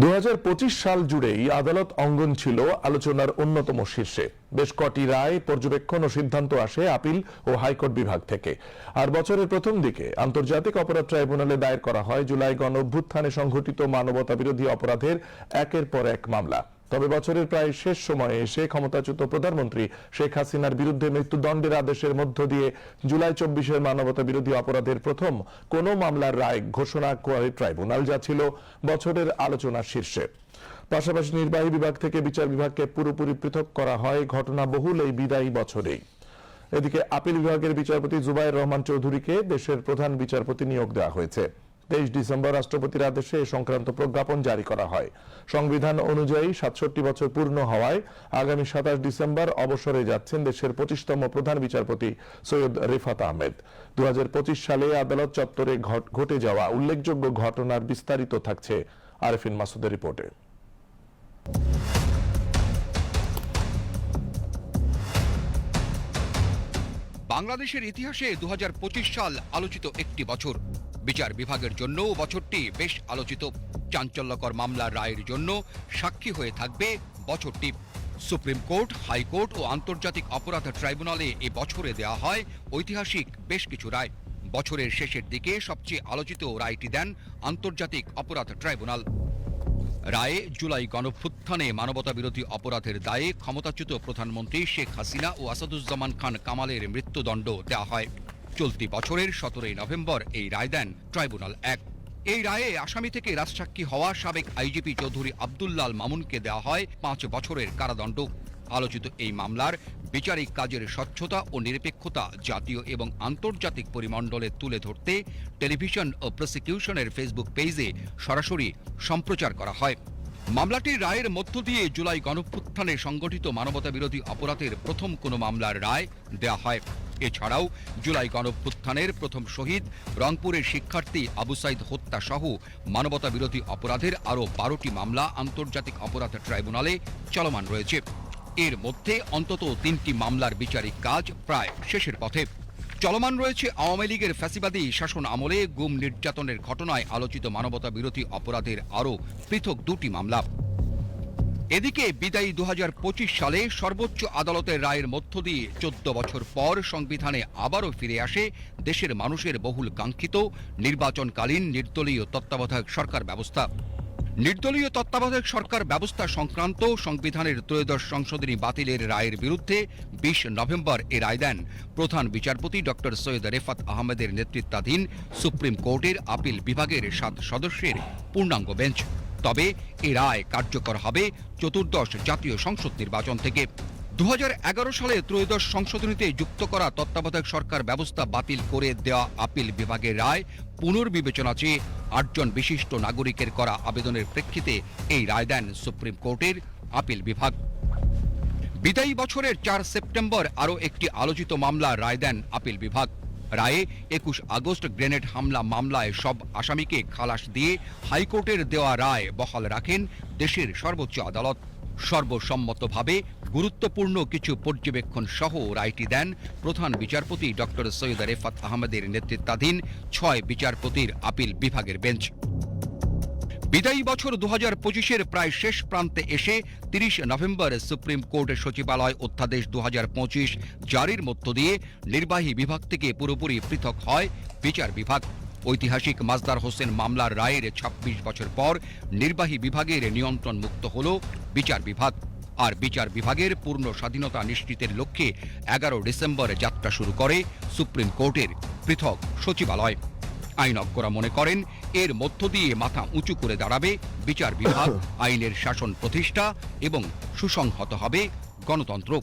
দু হাজার পঁচিশ সাল জুড়েই আদালত অঙ্গন ছিল আলোচনার অন্যতম শীর্ষে। বেশ কটি রায় পর্যবেক্ষণ ও সিদ্ধান্ত আসে আপিল ও হাইকোর্ট বিভাগ থেকে। আর বছরের প্রথম দিকে আন্তর্জাতিক অপরাধ ট্রাইব্যুনালে দায়ের করা হয় জুলাই গণ অভ্যুত্থানে সংঘটিত মানবতা বিরোধী অপরাধের একের পর এক মামলা। তবে বছরের প্রায় শেষ সময়ে এসে ক্ষমতাচ্যুত প্রধানমন্ত্রী শেখ হাসিনার বিরুদ্ধে মৃত্যুদণ্ডের আদেশের মধ্য দিয়ে জুলাই চব্বিশের মানবতা বিরোধী অপরাধের প্রথম কোন মামলার রায় ঘোষণা করে ট্রাইব্যুনাল যা ছিল বছরের আলোচনার শীর্ষে। পাশাপাশি নির্বাহী বিভাগ থেকে বিচার বিভাগকে পুরোপুরি পৃথক করা হয় ঘটনা বহুল এই বিদায়ী বছরেই। এদিকে আপিল বিভাগের বিচারপতি জুবাইর রহমান চৌধুরীকে দেশের প্রধান বিচারপতি নিয়োগ দেওয়া হয়েছে। তেইশ ডিসেম্বর রাষ্ট্রপতির আদেশে এ সংক্রান্ত প্রজ্ঞাপন জারি করা হয়। সংবিধান অনুযায়ী সাতষট্টি বছর পূর্ণ হওয়ায় আগামী সাতাশ ডিসেম্বর অবসরে যাচ্ছেন দেশের পঁচিশতম প্রধান বিচারপতি সৈয়দ রিফাত আহমেদ। দুহাজার পঁচিশ সালে আদালত চত্বরে ঘট- যাওয়া উল্লেখযোগ্য ঘটনার বিস্তারিত থাকছে আরেফিন মাসুদের রিপোর্টে। বাংলাদেশের ইতিহাসে দুহাজার পঁচিশ সাল আলোচিত একটি বছর। বিচার বিভাগের জন্য বছরটি বেশ আলোচিত। চাঞ্চল্যকর মামলার রায়ের জন্য সাক্ষী হয়ে থাকবে বছরটি। সুপ্রিম কোর্ট, হাইকোর্ট ও আন্তর্জাতিক অপরাধ ট্রাইব্যুনালে এ বছরে দেওয়া হয় ঐতিহাসিক বেশ কিছু রায়। বছরের শেষের দিকে সবচেয়ে আলোচিত রায়টি দেন আন্তর্জাতিক অপরাধ ট্রাইব্যুনাল। রায়ে জুলাই গণভ্যুত্থানে মানবতা বিরোধী অপরাধের দায়ে ক্ষমতাচ্যুত প্রধানমন্ত্রী শেখ হাসিনা ও আসাদুজ্জামান খান কামালের মৃত্যুদণ্ড দেওয়া হয়। চলতি বছরের সতেরোই নভেম্বর এই রায় দেন ট্রাইব্যুনাল এক। এই রায়ে আসামি থেকে রাজসাক্ষী হওয়া সাবেক আইজিপি চৌধুরী আবদুল্লাল মামুনকে দেওয়া হয় পাঁচ বছরের কারাদণ্ড। আলোচিত এই মামলার বিচারিক কাজের স্বচ্ছতা ও নিরপেক্ষতা জাতীয় এবং আন্তর্জাতিক পরিমণ্ডলে তুলে ধরতে টেলিভিশন ও প্রসিকিউশনের ফেসবুক পেজে সরাসরি সম্প্রচার করা হয়। মামলাটির রায়ের মধ্য দিয়ে জুলাই গণভ্যুত্থানে সংগঠিত মানবতা বিরোধী অপরাধের প্রথম কোনো মামলার রায় দেয়া হয়। এছাড়াও জুলাই গণভ্যুত্থানের প্রথম শহীদ, রংপুরের শিক্ষার্থী আবু সাইদ হত্যা সহ মানবতা বিরোধী অপরাধের আরও বারোটি মামলা আন্তর্জাতিক অপরাধ ট্রাইব্যুনালে চলমান রয়েছে। এর মধ্যে অন্তত তিনটি মামলার বিচারিক কাজ প্রায় শেষের পথে। চলমান রয়েছে আওয়ামী লীগের ফ্যাসিবাদী শাসন আমলে গুম নির্যাতনের ঘটনায় আলোচিত মানবতা বিরোধী অপরাধের আরও পৃথক দুটি মামলা। এদিকে বিদায়ী দু হাজার পঁচিশ সালে সর্বোচ্চ আদালতের রায়ের মধ্য দিয়ে চোদ্দ বছর পর সংবিধানে আবারও ফিরে আসে দেশের মানুষের বহুল কাঙ্ক্ষিত নির্বাচনকালীন নির্দলীয় তত্ত্বাবধায়ক সরকার ব্যবস্থা। নির্দলীয় তত্ত্বাবধায়ক সরকার ব্যবস্থা সংক্রান্ত সংবিধানের ত্রয়োদশ সংশোধনী বাতিলের রায়ের বিরুদ্ধে বিশ নভেম্বর এ রায় দেন। প্রধান বিচারপতি ডক্টর সৈয়দ রেফাত আহমেদের নেতৃত্বাধীন সুপ্রিম কোর্টের আপিল বিভাগের সাত সদস্যের পূর্ণাঙ্গ বেঞ্চ। তবে এ রায় কার্যকর হবে চতুর্দশ জাতীয় সংসদ নির্বাচন থেকে। দু হাজার এগারো সালে ত্রয়োদশ সংশোধনীতে যুক্ত করা তত্ত্বাবধায়ক সরকার ব্যবস্থা বাতিল করে দেওয়া আপিল বিভাগের রায় পুনর্বিবেচনা চেয়ে আটজন বিশিষ্ট নাগরিকের করা আবেদনের প্রেক্ষিতে এই রায় দেন সুপ্রিম কোর্টের আপিল বিভাগ। বিদায়ী বছরের চার সেপ্টেম্বর আরও একটি আলোচিত মামলা রায় দেন আপিল বিভাগ। রায়ে একুশ আগস্ট গ্রেনেড হামলা মামলায় সব আসামিকে খালাস দিয়ে হাইকোর্টের দেওয়া রায় বহাল রাখেন দেশের সর্বোচ্চ আদালত। সর্বসম্মতভাবে গুরুত্বপূর্ণ কিছু পর্যবেক্ষণ সহ রায়টি দেন প্রধান বিচারপতি ডক্টর সৈয়দ রেফাত আহমেদের নেতৃত্বাধীন ছয় বিচারপতির আপিল বিভাগের বেঞ্চ। বিদায়ী বছর দু হাজার পঁচিশের প্রায় শেষ প্রান্তে এসে তিরিশ নভেম্বর সুপ্রিম কোর্টের সচিবালয় অধ্যাদেশ দু হাজার পঁচিশ জারির মধ্য দিয়ে নির্বাহী বিভাগ থেকে পুরোপুরি পৃথক হয় বিচার বিভাগ। ঐতিহাসিক মাজদার হোসেন মামলার রায়ের ২৬ বছর পর নির্বাহী বিভাগের নিয়ন্ত্রণ মুক্ত হল বিচার বিভাগ। আর বিচার বিভাগের পূর্ণ স্বাধীনতা নিশ্চিতের লক্ষ্যে এগারো ডিসেম্বর যাত্রা শুরু করে সুপ্রিম কোর্টের পৃথক সচিবালয়। আইনজ্ঞরা মনে করেন এর মধ্য দিয়ে মাথা উঁচু করে দাঁড়াবে বিচার বিভাগ আইনের শাসন প্রতিষ্ঠা এবং সুসংহত হবে গণতন্ত্র।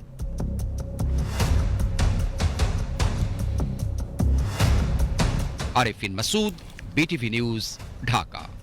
Arefin Masud BTV news Dhaka.